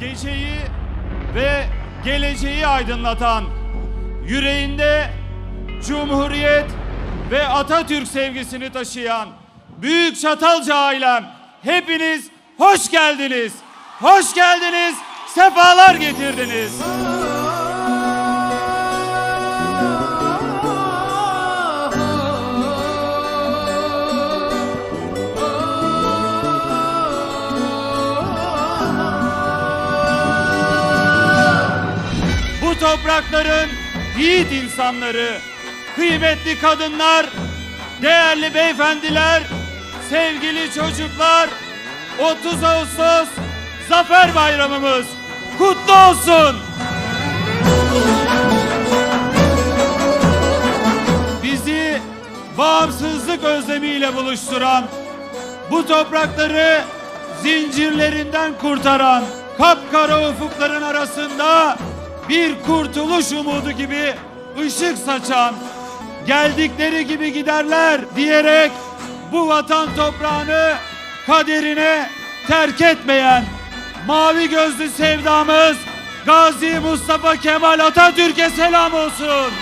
geceyi ve geleceği aydınlatan, yüreğinde Cumhuriyet ve Atatürk sevgisini taşıyan Büyük Çatalca ailem hepiniz hoş geldiniz. Hoş geldiniz. Sefalar getirdiniz. Toprakların yiğit insanları, kıymetli kadınlar, değerli beyefendiler, sevgili çocuklar, 30 Ağustos Zafer Bayramımız kutlu olsun. Bizi bağımsızlık özlemiyle buluşturan, bu toprakları zincirlerinden kurtaran, kapkara ufukların arasında bir kurtuluş umudu gibi ışık saçan, geldikleri gibi giderler diyerek bu vatan toprağını kaderine terk etmeyen mavi gözlü sevdamız Gazi Mustafa Kemal Atatürk'e selam olsun.